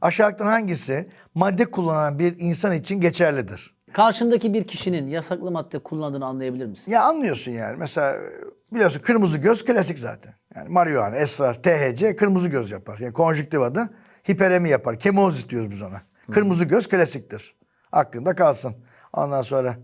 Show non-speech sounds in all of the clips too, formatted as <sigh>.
Aşağıdakilerden hangisi madde kullanan bir insan için geçerlidir? Karşındaki bir kişinin yasaklı madde kullandığını anlayabilir misin? Ya anlıyorsun yani. Mesela biliyorsun kırmızı göz klasik zaten. Yani marihuana, esrar, THC kırmızı göz yapar. Yani konjüktivada hiperemi yapar. Kemozis diyoruz biz ona. Kırmızı göz klasiktir. Aklında kalsın. Ondan sonra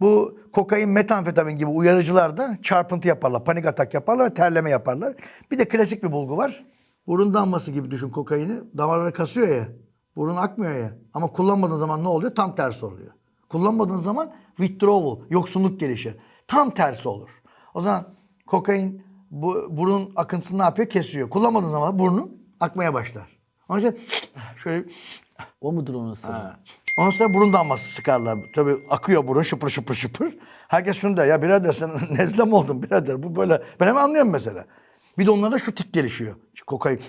bu kokain, metamfetamin gibi uyarıcılar da çarpıntı yaparlar, panik atak yaparlar ve terleme yaparlar. Bir de klasik bir bulgu var. Burun damlası gibi düşün kokaini. Damarları kasıyor ya. Burun akmıyor ya. Ama kullanmadığın zaman ne oluyor? Tam tersi oluyor. Kullanmadığın zaman withdrawal, yoksunluk gelişir. Tam tersi olur. O zaman kokain bu, burun akıntısını ne yapıyor? Kesiyor. Kullanmadığın zaman burnun akmaya başlar. Onun için <sniffs> şöyle O mudur onun sırrı? Ondan sonra burun damlası sıkarlar. Tabii akıyor burun şıpır şıpır şıpır. Herkes şunu der ya birader sen <laughs> nezle mi oldun birader bu böyle. Ben hemen anlıyorum mesela. Bir de onlarda şu tip gelişiyor. Şu kokain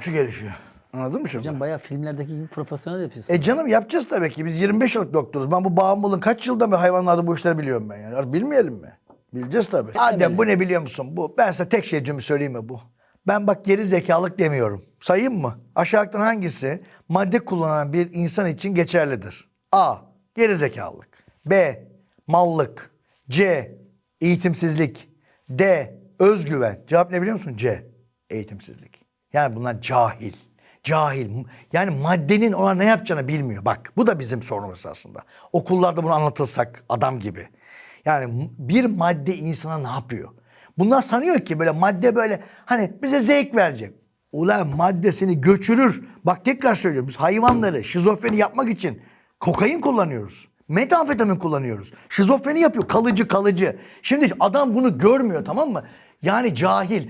şu gelişiyor. Anladın mı şimdi? Hocam bayağı filmlerdeki gibi profesyonel yapıyorsun. E canım yapacağız tabii ki. Biz 25 yıllık doktoruz. Ben bu bağımlılığın kaç yıldan beri hayvanlarda bu işleri biliyorum ben yani. Bilmeyelim mi? Bileceğiz tabii. Adem bu ne biliyor musun? Bu. Ben size tek şeycimi söyleyeyim mi bu? Ben bak geri zekalık demiyorum. Sayayım mı? Aşağıdakilerden hangisi madde kullanan bir insan için geçerlidir? A. Geri zekalılık. B. Mallık. C. Eğitimsizlik. D. Özgüven. Cevap ne biliyor musun? C. Eğitimsizlik. Yani bunlar cahil. Cahil. Yani maddenin ona ne yapacağını bilmiyor. Bak bu da bizim sorunumuz aslında. Okullarda bunu anlatılsak adam gibi. Yani bir madde insana ne yapıyor? Bunlar sanıyor ki böyle madde böyle hani bize zevk verecek. Ulan madde seni göçürür. Bak tekrar söylüyorum biz hayvanları şizofreni yapmak için kokain kullanıyoruz. Metamfetamin kullanıyoruz. Şizofreni yapıyor kalıcı kalıcı. Şimdi adam bunu görmüyor tamam mı? Yani cahil.